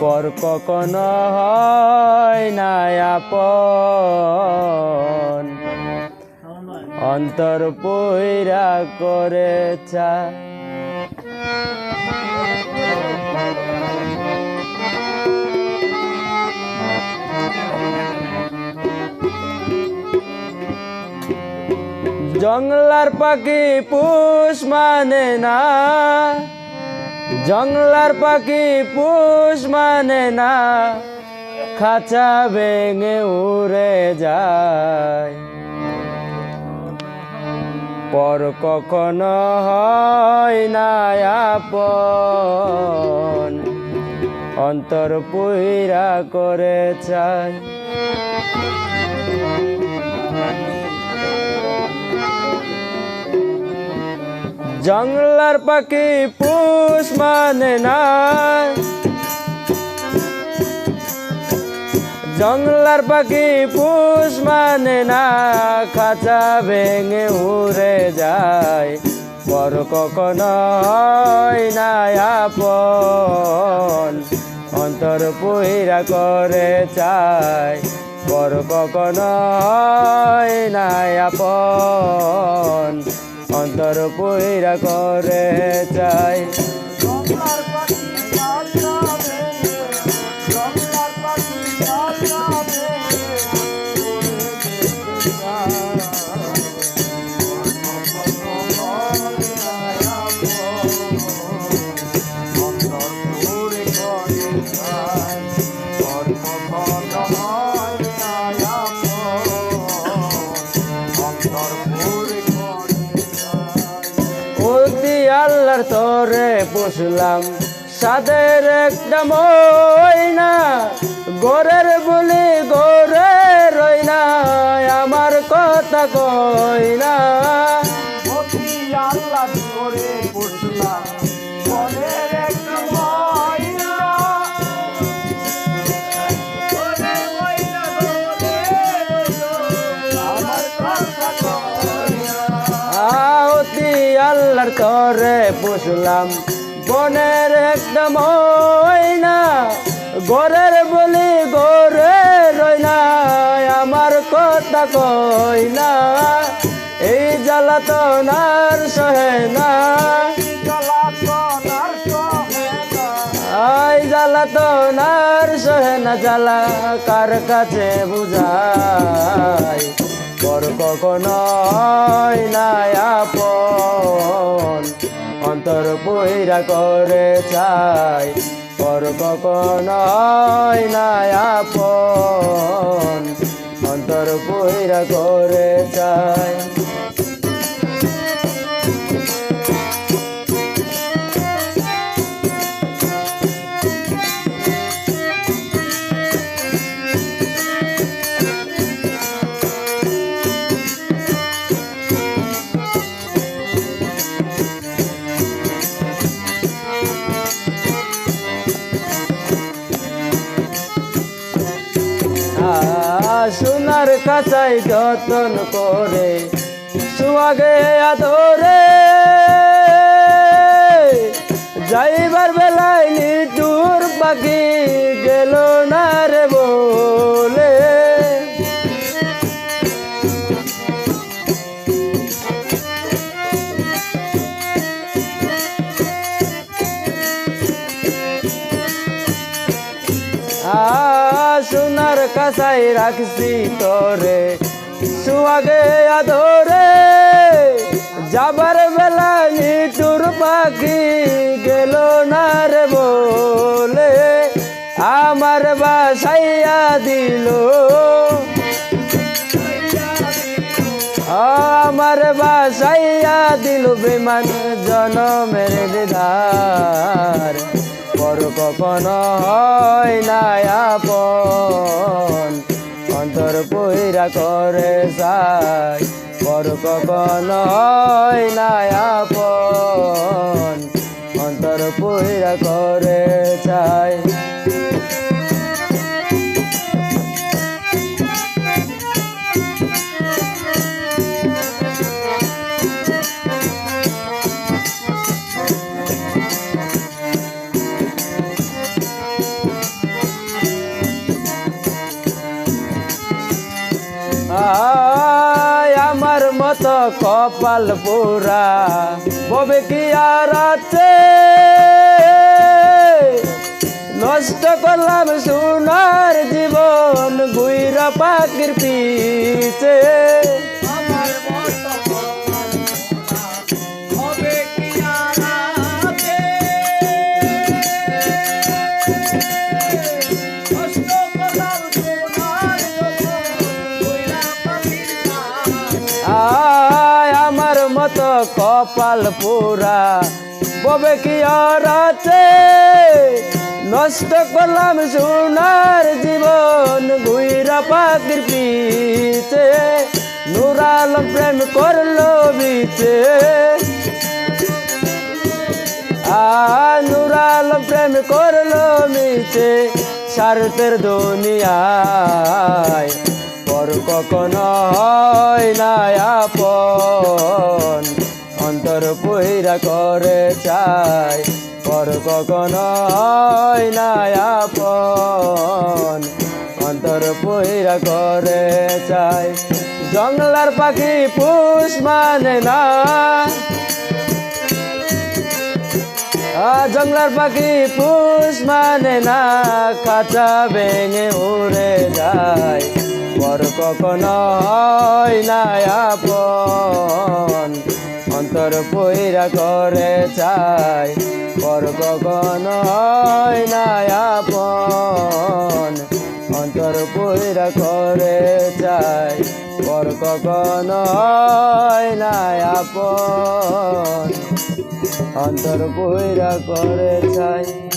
পর কখনো হয় না আপন। অন্তর পইরা করে চা জংলার পাখি পুষ মানে না। জংলার পাখি পুষ মানে না, খাঁচা ভেঙে উড়ে যায়। পর কখনো হয় না আপন, অন্তর পুইরা করে চায় জঙ্গলার পাখি পুষ মানে না। জঙ্গলার পাখি পুষ মানে না। খাঁচা ভেঙে উড়ে যায়, পর কখনো হয় না আপন। অন্তর পুইরা করে চায়, পর কখনো হয় না আপন। অন্তর পইরা করে চায় তোরে পুষলাম সাদের একটা ময়না গোরের তরে পুষলাম। বনের একটা ময়না গোরের বলি গোরে রইনা আমার কথা কই না। এই জ্বালাতনার সহে না। আই জ্বালাতনার সহে না, জ্বালা কার কাছে বুঝাই? পর কখনো পইরা করে চাই পর কখনই না আপন। অন্তর পইরা করে চাই। সোনার কাছাই যতন করে, সুয়াগে আদরে। যাইবার বেলায় নিটুর পাখি গেল না রে বলে। আ সোনার কাছাই রাখছি তোরে। সুয়াগে আদরে যাবার বেলা নিটুর পাখি গেল না রে বলে। আমার বাসাইয়া দিল। আমার বাসাইয়া দিল বিমান জনমের দিদার। পর কখনো হয় না আপন। অন্তর পইরা করে সাই পর কখনো হয় না কপাল পোড়া। ববে কি আর আছে? নষ্ট করলাম সোনার জীবন গুইরা পাখির পিছে কপাল পোড়া ববে কি আর নষ্ট করলাম সোনার জীবন গুইরা পাখির পিছে নুরাল প্রেম করল বিছে নুরাল প্রেম করল মিছে, স্বার্থের দুনিয়ায়। পর কখনো হয় না আপন। অন্তর পইরা করে চাই পর কখনো হয় আপন। অন্তর পইরা করে চাই, জঙ্গলার পাখি পুষ মানে না। জঙ্গলার পাখি পুষ মানে না খাঁচা ভেঙে উড়ে যায় পর কখনো হয় না আপন। অন্তর পয়রা করে চাই। পর গগন হয় না আপন। অন্তর পয়রা করে চাই। পর গগন হয় না আপন। অন্তর পয়রা করে চাই।